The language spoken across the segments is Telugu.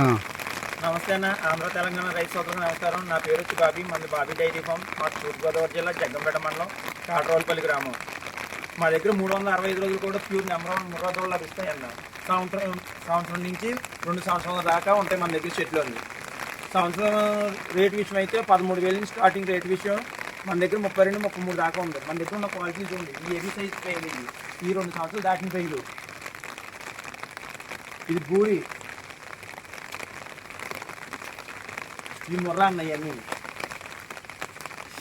నమస్తే అన్న. ఆంధ్ర తెలంగాణ రైతు సోదరులకు నమస్కారం. నా పేరు వచ్చి బాబీ. మంది బాబీ డైరీ ఫామ్ మా తూర్పుగోదావరి జిల్లా జగ్గంపేట మండలం కాటరోలపల్లి గ్రామం. మా దగ్గర మూడు వందల అరవై ఐదు రోజులు కూడా ప్యూర్ నెంబర్ వన్ ముర్రాదోళ్ళు లభిస్తాయి అన్న. సంవత్సరం సంవత్సరం నుంచి రెండు సంవత్సరాల దాకా ఉంటాయి మన దగ్గర చెట్లు అన్ని. సంవత్సరం రేట్ విషయం అయితే పదమూడు వేల నుంచి స్టార్టింగ్ రేట్ విషయం మన దగ్గర ముప్పై రెండు ముప్పై మూడు దాకా ఉంది. మన దగ్గర ఉన్న క్వాలిటీస్ ఉంది ఈ ఎన్ని సైజ్ పేలు ఈ రెండు సంవత్సరాలు దాటిన పేలు ఇది బూరి. ఈ ముర్రా అన్న ఇవన్నీ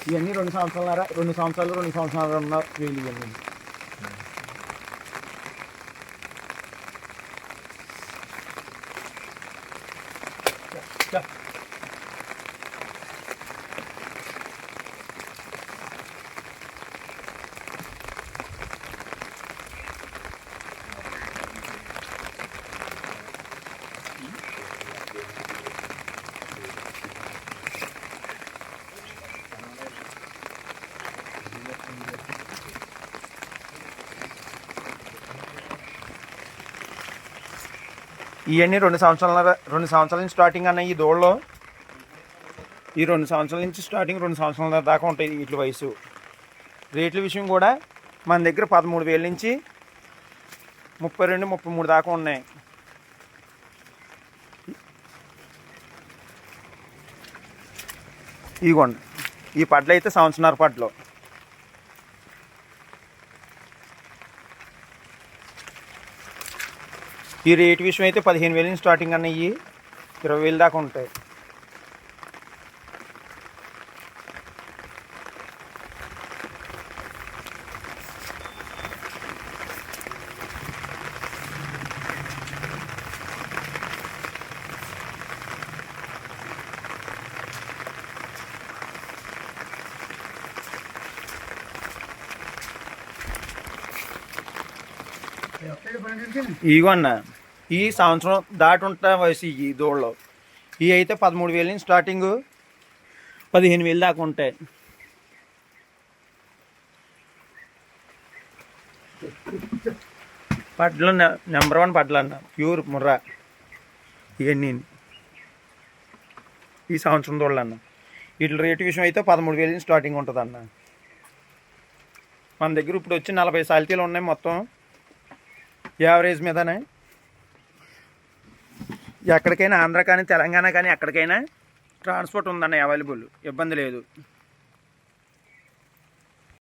ఇవన్నీ రెండు సంవత్సరాల రెండు సంవత్సరాలు రెండు సంవత్సరాలు ఉన్న వేలు ఇవన్నీ ఇవన్నీ రెండు సంవత్సరాల రెండు సంవత్సరాల నుంచి స్టార్టింగ్ అన్న ఈ దూడలో ఈ రెండు సంవత్సరాల నుంచి స్టార్టింగ్ రెండు సంవత్సరాల దాకా ఉంటాయి వీటి వయసు. రేట్ల విషయం కూడా మన దగ్గర పదమూడు వేల నుంచి ముప్పై రెండు ముప్పై మూడు దాకా ఉన్నాయి. ఇదిగోండి ఈ పడ్లు అయితే సంవత్సరాల పడ్లు. ఈ రేట్ విషయం అయితే పదిహేను వేలు నుంచి స్టార్టింగ్ అన్నయ్యి ఇరవై వేలు దాకా ఉంటాయి. ఇగో అన్న. ఈ సంవత్సరం దాటి ఉంటా వయసు ఈ దూడలో. ఇవి అయితే పదమూడు వేలు నుంచి స్టార్టింగ్ పదిహేను వేలు దాకా ఉంటాయి. పడ్లు నెంబర్ వన్ పడ్లు అన్న. ప్యూర్ ముర్రా. ఇవన్నీ. ఈ సంవత్సరం దూడలు అన్న. వీటి రేటు విషయం అయితే పదమూడు వేల నుంచి స్టార్టింగ్ ఉంటుంది అన్న. మన దగ్గర ఇప్పుడు వచ్చి నలభై సాలితీలు ఉన్నాయి మొత్తం. యావరేజ్ మీదనే. ఎక్కడికైనా ఆంధ్ర కానీ తెలంగాణ కానీ ఎక్కడికైనా ట్రాన్స్పోర్ట్ ఉందండి అవైలబుల్ ఇబ్బంది లేదు.